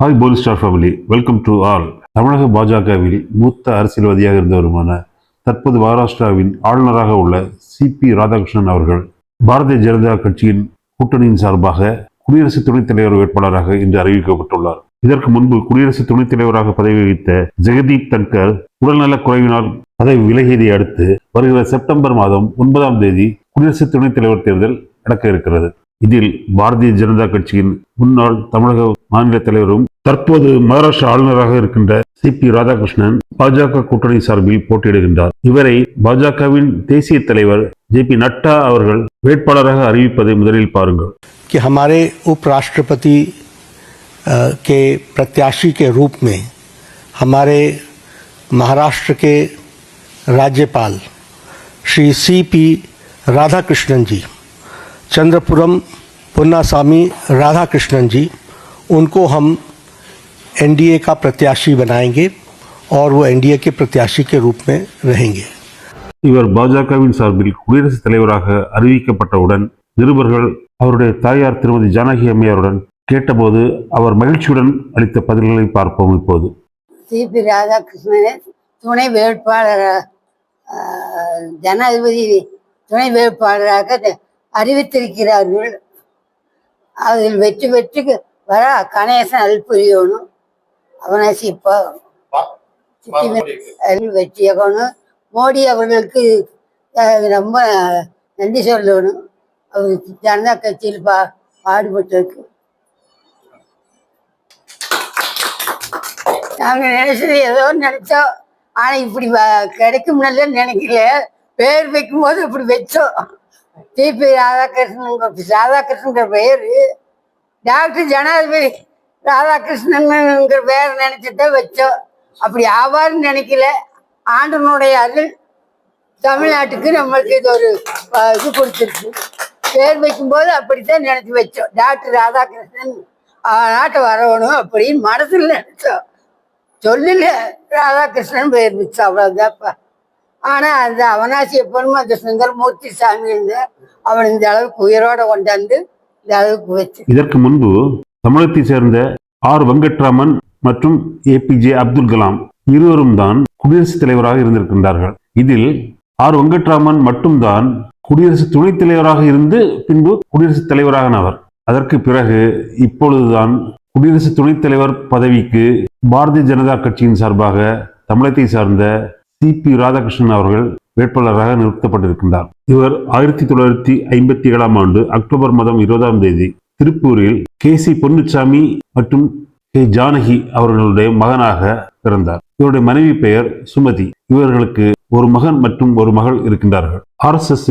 Hi போலி star family welcome to all தமிழக பாஜகவில் மூத்த அரசியல்வாதியாக இருந்தவருமான தற்போது மகாராஷ்டிராவின் ஆளுநராக உள்ள சிபி ராதாகிருஷ்ணன் அவர்கள் பாரதிய ஜனதா கட்சியின் கூட்டணியின் சார்பாக குடியரசு துணைத் தலைவர் வேட்பாளராக இன்று அறிவிக்கப்பட்டுள்ளார். இதற்கு முன்பு குடியரசு துணைத் தலைவராக பதவி வகித்த ஜெகதீப் தன்கர் உடல்நலக் குறைவினால் பதவி விலகியதை அடுத்து வருகிற செப்டம்பர் மாதம் ஒன்பதாம் தேதி குடியரசு துணைத் தலைவர் தேர்தல் நடக்க இருக்கிறது இதில் பாரதிய ஜனதா கட்சியின் முன்னாள் தமிழக மாநில தலைவரும் தற்போது மகாராஷ்டிரா ஆளுநராக இருக்கின்ற சி பி ராதாகிருஷ்ணன் பாஜக கூட்டணி சார்பில் போட்டியிடுகின்றார் இவரை பாஜகவின் தேசிய தலைவர் ஜே பி நட்டா அவர்கள் வேட்பாளராக அறிவிப்பதை முதலில் பாருங்கள் कि हमारे उपराष्ट्रपति अ, के प्रत्याशी के रूप में हमारे महाराष्ट्र के राज्यपाल श्री सी पी राधाकृष्णन जी चंद्रपुरम पुन्नास्वामी राधाकृष्णन जी उनको हम एनडीए का प्रत्याशी बनाएंगे और वो एनडीए के प्रत्याशी के रूप में रहेंगे இவர் பாஜகவின் சார்பில் குடியரசுத் தலைவராக அறிவிக்கப்பட்டவுடன் நிருபர்கள் அவருடைய தாயார் திருமதி ஜானகி அம்மையாருடன் கேட்டபோது அவர் மகிழ்ச்சியுடன் அளித்த பதில்களை பார்ப்போம் இப்போது சிபி ராதாகிருஷ்ணனை துணை வேட்பாளர் ஜனாதிபதி துணை வேட்பாளராக த- அறிவித்திருக்கிறார்கள் அதில் வெற்றி பெற்று வர கணேசன் அல்புரியணும் அவனாசி இப்போ வெற்றியாகணும் மோடி அவர்களுக்கு ரொம்ப நன்றி சொல்லணும் அவருக்கு ஜனதா கட்சியில் பா பாடுபட்டிருக்கு. நாங்க நினைச்சது ஏதோ நினைச்சோம் ஆனா இப்படி வ- கிடைக்கும்னு நினைக்கல. பேர் வைக்கும்போது இப்படி வச்சோம். டிபி ராதாகிருஷ்ணன் ராதாகிருஷ்ணங்கிற பேரு டாக்டர் ஜனாதிபதி ராதாகிருஷ்ணன்ங்கிற பேர் நினைச்சுதான் வச்சோம். அப்படி ஆவார்னு நினைக்கல. ஆண்டனுடைய அருள் தமிழ்நாட்டுக்கு நம்மளுக்கு இது ஒரு இது கொடுத்துருக்கு. பேர் வைக்கும்போது அப்படித்தான் நினைச்சு வச்சோம். டாக்டர் ராதாகிருஷ்ணன் நாட்டை வரணும் அப்படின்னு மனசில் நினைச்சோம். சொல்லல. ராதாகிருஷ்ணன் பேர் வச்சோம் அவ்வளோதான்ப்பா ஆனால் அந்த அவனாசி எப்பொழுதும் அந்த சுந்தரமூர்த்தி சாமி இருந்தார் அவன் இந்த அளவுக்கு உயிரோட கொண்டாந்து இந்த அளவுக்கு இதற்கு முன்பு தமிழகத்தை சேர்ந்த ஆர் வெங்கட்ராமன் மற்றும் ஏ பிஜே அப்துல் கலாம் இருவரும் தான் குடியரசுத் தலைவராக இருந்திருக்கின்றார்கள். இதில் ஆர் வெங்கட்ராமன் மட்டும்தான் குடியரசு துணைத் தலைவராக இருந்து பின்பு குடியரசுத் தலைவரானவர். அதற்கு பிறகு இப்பொழுதுதான் குடியரசு துணைத் தலைவர் பதவிக்கு பாரதிய ஜனதா கட்சியின் சார்பாக தமிழகத்தை சார்ந்த சி பி ராதாகிருஷ்ணன் அவர்கள் வேட்பாளராக நிறுத்தப்பட்டிருக்கின்றார். இவர் ஆயிரத்தி தொள்ளாயிரத்தி ஐம்பத்தி ஏழாம் ஆண்டு அக்டோபர் மாதம் இருபதாம் தேதி திருப்பூரில் கே சி பொன்னுச்சாமி மற்றும் கே ஜானகி அவர்களுடைய மகனாக பிறந்தார். இவருடைய மனைவி பெயர் சுமதி. இவர்களுக்கு ஒரு மகன் மற்றும் ஒரு மகள் இருக்கின்றார்கள். ஆர்எஸ்எஸ்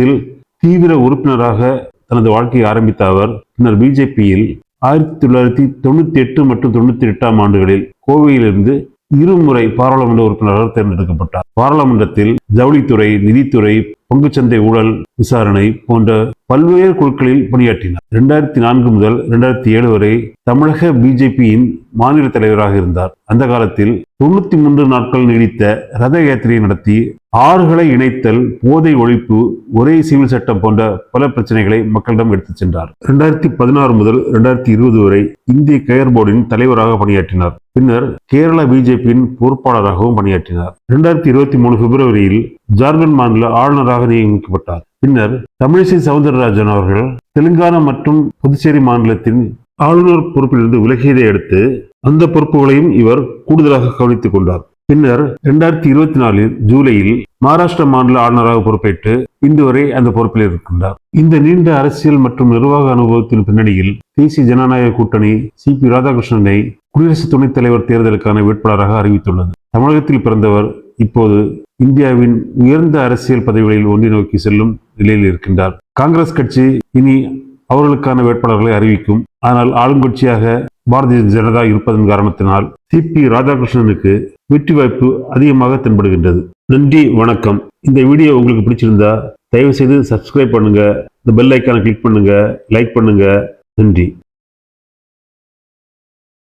தீவிர உறுப்பினராக தனது வாழ்க்கையை ஆரம்பித்த அவர் பின்னர் பிஜேபியில் ஆயிரத்தி தொள்ளாயிரத்தி தொண்ணூத்தி எட்டு மற்றும் தொண்ணூத்தி எட்டாம் ஆண்டுகளில் கோவையிலிருந்து இருமுறை பாராளுமன்ற உறுப்பினராக தேர்ந்தெடுக்கப்பட்டார். பாராளுமன்றத்தில் ஜவுளித்துறை நிதித்துறை பங்குச்சந்தை ஊழல் விசாரணை போன்ற பல்வேறு குழுக்களில் பணியாற்றினார். இரண்டாயிரத்தி நான்கு முதல் இரண்டாயிரத்தி ஏழு வரை தமிழக பிஜேபியின் மாநில தலைவராக இருந்தார். அந்த காலத்தில் தொண்ணூத்தி மூன்று நாட்கள் நீடித்த ரத யாத்திரையை நடத்தி ஆறுகளை இணைத்தல் போதை ஒழிப்பு ஒரே சிவில் சட்டம் போன்ற பல பிரச்சனைகளை மக்களிடம் எடுத்துச் சென்றார். இரண்டாயிரத்தி பதினாறு முதல் இரண்டாயிரத்தி இருபது வரை இந்திய கயர் போர்டின் தலைவராக பணியாற்றினார். பின்னர் கேரள பிஜேபியின் பொறுப்பாளராகவும் பணியாற்றினார். இரண்டாயிரத்தி இருபத்தி மூணு பிப்ரவரியில் ஜார்க்கண்ட் மாநில ஆளுநராக நியமிக்கப்பட்டார். பின்னர் தமிழிசை சவுந்தரராஜன் அவர்கள் தெலுங்கானா மற்றும் புதுச்சேரி மாநிலத்தின் ஆளுநர் பொறுப்பிலிருந்து விலகியதை அடுத்து அந்த பொறுப்புகளையும் இவர் கூடுதலாக கவனித்துக் கொண்டார். பின்னர் இரண்டாயிரத்தி இருபத்தி நாலில் ஜூலையில் மகாராஷ்டிரா மாநில ஆளுநராக பொறுப்பேற்று இன்று வரை அந்த பொறுப்பில் இருக்கின்றார். இந்த நீண்ட அரசியல் மற்றும் நிர்வாக அனுபவத்தின் பின்னணியில் தேசிய ஜனநாயக கூட்டணி சி பி ராதாகிருஷ்ணனை குடியரசு துணைத் தலைவர் தேர்தலுக்கான வேட்பாளராக அறிவித்துள்ளது. தமிழகத்தில் பிறந்தவர் இப்போது இந்தியாவின் உயர்ந்த அரசியல் பதவிகளில் ஒன்றை நோக்கி செல்லும் நிலையில் இருக்கின்றார். காங்கிரஸ் கட்சி இனி அவர்களுக்கான வேட்பாளர்களை அறிவிக்கும். ஆனால் ஆளுங்கட்சியாக பாரதிய ஜனதா இருப்பதன் காரணத்தினால் சி பி ராதாகிருஷ்ணனுக்கு வெற்றி வாய்ப்பு அதிகமாக தென்படுகின்றது. நன்றி வணக்கம். இந்த வீடியோ உங்களுக்கு பிடிச்சிருந்தா தயவு செய்து சப்ஸ்கிரைப் பண்ணுங்க. இந்த பெல் ஐக்கானை கிளிக் பண்ணுங்க லைக் பண்ணுங்க. நன்றி.